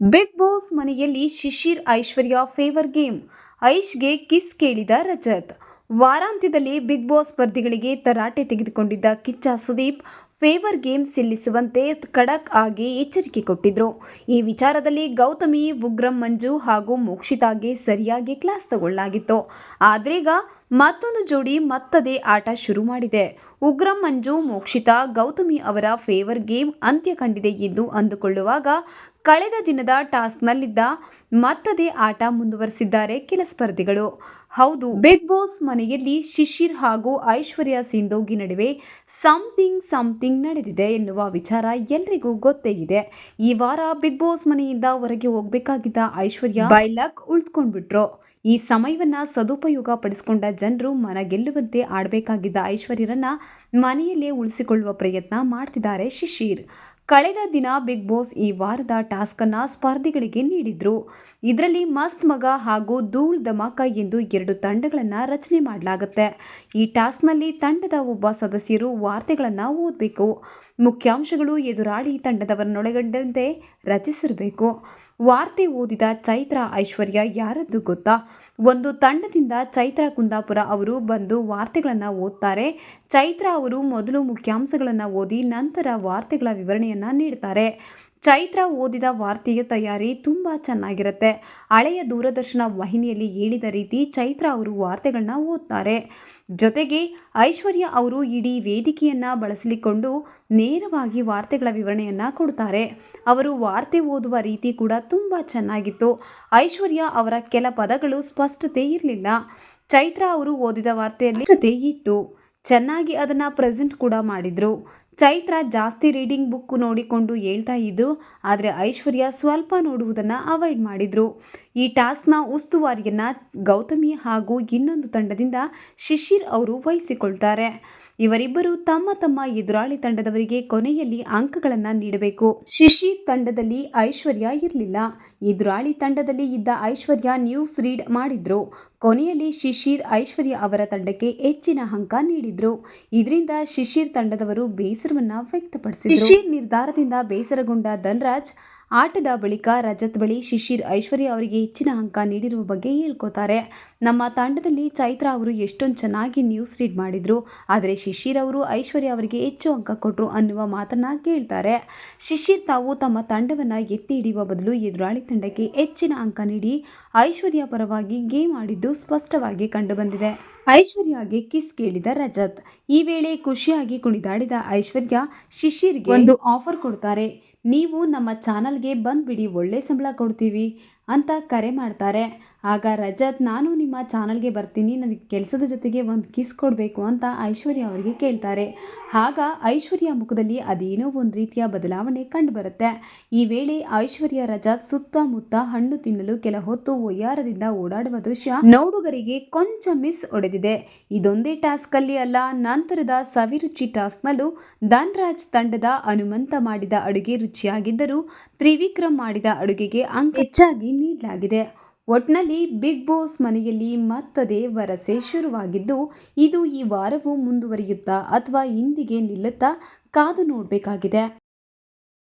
Big boss ಮನೆಯಲ್ಲಿ Shishir Aishwarya favour game ಐಶ್ಗೆ kiss ಕೇಳಿದ ರಜತ್. ವಾರಾಂತ್ಯದಲ್ಲಿ ಬಿಗ್ ಬಾಸ್ ಸ್ಪರ್ಧಿಗಳಿಗೆ ತರಾಟೆ ತೆಗೆದುಕೊಂಡಿದ್ದ ಕಿಚ್ಚ ಸುದೀಪ್ ಫೇವರ್ ಗೇಮ್ ಸಲ್ಲಿಸುವಂತೆ ಖಡಕ್ ಆಗಿ ಎಚ್ಚರಿಕೆ ಕೊಟ್ಟಿದ್ರು ಈ ವಿಚಾರದಲ್ಲಿ ಗೌತಮಿ ಉಗ್ರಂ ಮಂಜು ಹಾಗೂ ಮೋಕ್ಷಿತಾಗೆ ಸರಿಯಾಗಿ ಕ್ಲಾಸ್ ತಗೊಳ್ಳಾಗಿತ್ತು ಆದ್ರೀಗ ಮತ್ತೊಂದು ಜೋಡಿ ಮತ್ತದೇ ಆಟ ಶುರು ಮಾಡಿದೆ ಉಗ್ರಂ ಮಂಜು ಮೋಕ್ಷಿತಾ ಗೌತಮಿ ಅವರ ಫೇವರ್ ಗೇಮ್ ಅಂತ್ಯ ಕಂಡಿದೆ ಎಂದು ಅಂದುಕೊಳ್ಳುವಾಗ ಕಳೆದ ದಿನದ ಟಾಸ್ಕ್ನಲ್ಲಿದ್ದ ಮತ್ತದೇ ಆಟ ಮುಂದುವರೆಸಿದ್ದಾರೆ ಕೆಲ ಸ್ಪರ್ಧಿಗಳು ಹೌದು. ಬಿಗ್ ಬಾಸ್ ಮನೆಯಲ್ಲಿ ಶಿಶಿರ್ ಹಾಗೂ ಐಶ್ವರ್ಯ ಸಿಂಧೋಗಿ ನಡುವೆ ಸಮಥಿಂಗ್ ಸಮಥಿಂಗ್ ನಡೆದಿದೆ ಎನ್ನುವ ವಿಚಾರ ಎಲ್ರಿಗೂ ಗೊತ್ತೇ ಇದೆ. ಈ ವಾರ ಬಿಗ್ ಬಾಸ್ ಮನೆಯಿಂದ ಹೊರಗೆ ಹೋಗಬೇಕಾಗಿದ್ದ ಐಶ್ವರ್ಯ ಬೈಲಕ್ ಉಳಿದುಕೊಂಡ್ಬಿಟ್ರು ಈ ಸಮಯವನ್ನ ಸದುಪಯೋಗ ಪಡಿಸಿಕೊಂಡ ಜನರು ಮನ ಗೆಲ್ಲುವಂತೆ ಆಡಬೇಕಾಗಿದ್ದ ಐಶ್ವರ್ಯರನ್ನ ಮನೆಯಲ್ಲೇ ಉಳಿಸಿಕೊಳ್ಳುವ ಪ್ರಯತ್ನ ಮಾಡ್ತಿದ್ದಾರೆ ಶಿಶಿರ್. ಕಳೆದ ದಿನ ಬಿಗ್ ಬಾಸ್ ಈ ವಾರದ ಟಾಸ್ಕನ್ನು ಸ್ಪರ್ಧಿಗಳಿಗೆ ನೀಡಿದ್ರು. ಇದರಲ್ಲಿ ಮಸ್ತ್ ಮಗ ಹಾಗೂ ಧೂಳ್ ಧಮಾಕ ಎಂದು ಎರಡು ತಂಡಗಳನ್ನು ರಚನೆ ಮಾಡಲಾಗುತ್ತೆ. ಈ ಟಾಸ್ಕ್ನಲ್ಲಿ ತಂಡದ ಒಬ್ಬ ಸದಸ್ಯರು ವಾರ್ತೆಗಳನ್ನು ಓದಬೇಕು. ಮುಖ್ಯಾಂಶಗಳು ಎದುರಾಳಿ ತಂಡದವರನ್ನೊಳಗೊಂಡಂತೆ ರಚಿಸಿರಬೇಕು. ವಾರ್ತೆ ಓದಿದ ಚೈತ್ರ ಐಶ್ವರ್ಯ ಯಾರದ್ದು ಗೊತ್ತಾ? ಒಂದು ತಂಡದಿಂದ ಚೈತ್ರ ಕುಂದಾಪುರ ಅವರು ಬಂದು ವಾರ್ತೆಗಳನ್ನು ಓದ್ತಾರೆ. ಚೈತ್ರ ಅವರು ಮೊದಲು ಮುಖ್ಯಾಂಶಗಳನ್ನು ಓದಿ ನಂತರ ವಾರ್ತೆಗಳ ವಿವರಣೆಯನ್ನು ನೀಡ್ತಾರೆ. ಚೈತ್ರ ಓದಿದ ವಾರ್ತೆಯ ತಯಾರಿ ತುಂಬ ಚೆನ್ನಾಗಿರುತ್ತೆ. ಹಳೆಯ ದೂರದರ್ಶನ ವಾಹಿನಿಯಲ್ಲಿ ಹೇಳಿದ ರೀತಿ ಚೈತ್ರ ಅವರು ವಾರ್ತೆಗಳನ್ನ ಓದ್ತಾರೆ. ಜೊತೆಗೆ ಐಶ್ವರ್ಯ ಅವರು ಇಡೀ ವೇದಿಕೆಯನ್ನು ಬಳಸಲಿಕೊಂಡು ನೇರವಾಗಿ ವಾರ್ತೆಗಳ ವಿವರಣೆಯನ್ನು ಕೊಡ್ತಾರೆ. ಅವರು ವಾರ್ತೆ ಓದುವ ರೀತಿ ಕೂಡ ತುಂಬ ಚೆನ್ನಾಗಿತ್ತು. ಐಶ್ವರ್ಯ ಅವರ ಕೆಲ ಪದಗಳು ಸ್ಪಷ್ಟತೆ ಇರಲಿಲ್ಲ. ಚೈತ್ರ ಅವರು ಓದಿದ ವಾರ್ತೆಯಲ್ಲಿ ಸ್ಪಷ್ಟತೆ ಇತ್ತು. ಚೆನ್ನಾಗಿ ಅದನ್ನು ಪ್ರೆಸೆಂಟ್ ಕೂಡ ಮಾಡಿದರು. ಚೈತ್ರ ಜಾಸ್ತಿ ರೀಡಿಂಗ್ ಬುಕ್ ನೋಡಿಕೊಂಡು ಹೇಳ್ತಾ ಇದ್ದರು ಆದರೆ ಐಶ್ವರ್ಯ ಸ್ವಲ್ಪ ನೋಡುವುದನ್ನು ಅವಾಯ್ಡ್ ಮಾಡಿದರು. ಈ ಟಾಸ್ಕ್ನ ಉಸ್ತುವಾರಿಯನ್ನು ಗೌತಮಿ ಹಾಗೂ ಇನ್ನೊಂದು ತಂಡದಿಂದ ಶಿಶಿರ್ ಅವರು ವಹಿಸಿಕೊಳ್ತಾರೆ. ಇವರಿಬ್ಬರು ತಮ್ಮ ತಮ್ಮ ಎದುರಾಳಿ ತಂಡದವರಿಗೆ ಕೊನೆಯಲ್ಲಿ ಅಂಕಗಳನ್ನು ನೀಡಬೇಕು. ಶಿಶಿರ್ ತಂಡದಲ್ಲಿ ಐಶ್ವರ್ಯ ಇರಲಿಲ್ಲ. ಎದುರಾಳಿ ತಂಡದಲ್ಲಿ ಇದ್ದ ಐಶ್ವರ್ಯ ನ್ಯೂಸ್ ರೀಡ್ ಮಾಡಿದ್ರು. ಕೊನೆಯಲ್ಲಿ ಶಿಶಿರ್ ಐಶ್ವರ್ಯ ಅವರ ತಂಡಕ್ಕೆ ಹೆಚ್ಚಿನ ಅಂಕ ನೀಡಿದ್ರು. ಇದರಿಂದ ಶಿಶಿರ್ ತಂಡದವರು ಬೇಸರವನ್ನು ವ್ಯಕ್ತಪಡಿಸಿದರು. ಶಿಶಿರ್ ನಿರ್ಧಾರದಿಂದ ಬೇಸರಗೊಂಡ ಧನ್ರಾಜ್ ಆಟದ ಬಳಿಕ ರಜತ್ ಬಳಿ ಶಿಶಿರ್ ಐಶ್ವರ್ಯ ಅವರಿಗೆ ಹೆಚ್ಚಿನ ಅಂಕ ನೀಡಿರುವ ಬಗ್ಗೆ ಹೇಳ್ಕೋತಾರೆ. ನಮ್ಮ ತಂಡದಲ್ಲಿ ಚೈತ್ರ ಅವರು ಎಷ್ಟೊಂದು ಚೆನ್ನಾಗಿ ನ್ಯೂಸ್ ರೀಡ್ ಮಾಡಿದ್ರು, ಆದರೆ ಶಿಶಿರ್ ಅವರು ಐಶ್ವರ್ಯ ಅವರಿಗೆ ಹೆಚ್ಚು ಅಂಕ ಕೊಟ್ಟರು ಅನ್ನುವ ಮಾತನ್ನ ಕೇಳ್ತಾರೆ. ಶಿಶಿರ್ ತಾವು ತಮ್ಮ ತಂಡವನ್ನು ಎತ್ತಿ ಹಿಡಿಯುವ ಬದಲು ಎದುರಾಳಿ ತಂಡಕ್ಕೆ ಹೆಚ್ಚಿನ ಅಂಕ ನೀಡಿ ಐಶ್ವರ್ಯ ಪರವಾಗಿ ಗೇಮ್ ಆಡಿದ್ದು ಸ್ಪಷ್ಟವಾಗಿ ಕಂಡುಬಂದಿದೆ. ಐಶ್ವರ್ಯಗೆ ಕಿಸ್ ಕೇಳಿದ ರಜತ್. ಈ ವೇಳೆ ಖುಷಿಯಾಗಿ ಕುಣಿದಾಡಿದ ಐಶ್ವರ್ಯ ಶಿಶಿರ್ಗೆ ಒಂದು ಆಫರ್ ಕೊಡ್ತಾರೆ. ನೀವು ನಮ್ಮ ಚಾನಲ್ಗೆ ಬಂದುಬಿಡಿ ಒಳ್ಳೆ ಸಂಬಳ ಕೊಡ್ತೀವಿ ಅಂತ ಕರೆ ಮಾಡ್ತಾರೆ. ಆಗ ರಜತ್, ನಾನು ನಿಮ್ಮ ಚಾನಲ್ಗೆ ಬರ್ತೀನಿ, ನನಗೆ ಕೆಲಸದ ಜೊತೆಗೆ ಒಂದು ಕಿಸ್ ಕೊಡಬೇಕು ಅಂತ ಐಶ್ವರ್ಯ ಅವರಿಗೆ ಕೇಳ್ತಾರೆ. ಆಗ ಐಶ್ವರ್ಯ ಮುಖದಲ್ಲಿ ಅದೇನೋ ಒಂದು ರೀತಿಯ ಬದಲಾವಣೆ ಕಂಡುಬರುತ್ತೆ. ಈ ವೇಳೆ ಐಶ್ವರ್ಯ, ರಜತ್ ಸುತ್ತಮುತ್ತ ಹಣ್ಣು ತಿನ್ನಲು ಕೆಲ ಹೊತ್ತು ಒಯ್ಯಾರದಿಂದ ಓಡಾಡುವ ದೃಶ್ಯ ನೋಡುಗರಿಗೆ ಕೊಂಚ ಮಿಸ್ ಒಡೆದಿದೆ. ಇದೊಂದೇ ಟಾಸ್ಕ್ ಅಲ್ಲಿ ಅಲ್ಲ, ನಂತರದ ಸವಿರುಚಿ ಟಾಸ್ಕ್ನಲ್ಲೂ ಧನ್ರಾಜ್ ತಂಡದ ಹನುಮಂತ ಮಾಡಿದ ಅಡುಗೆ ರುಚಿಯಾಗಿದ್ದರೂ ತ್ರಿವಿಕ್ರಮ್ ಮಾಡಿದ ಅಡುಗೆಗೆ ಅಂಕ ಹೆಚ್ಚಾಗಿ ನೀಡಲಾಗಿದೆ. ಒಟ್ನಲ್ಲಿ ಬಿಗ್ ಬಾಸ್ ಮನೆಯಲ್ಲಿ ಮತ್ತದೇ ವರಸೆ ಶುರುವಾಗಿದ್ದು, ಇದು ಈ ವಾರವೂ ಮುಂದುವರಿಯುತ್ತಾ ಅಥವಾ ಇಂದಿಗೆ ನಿಲ್ಲುತ್ತಾ ಕಾದು ನೋಡಬೇಕಾಗಿದೆ.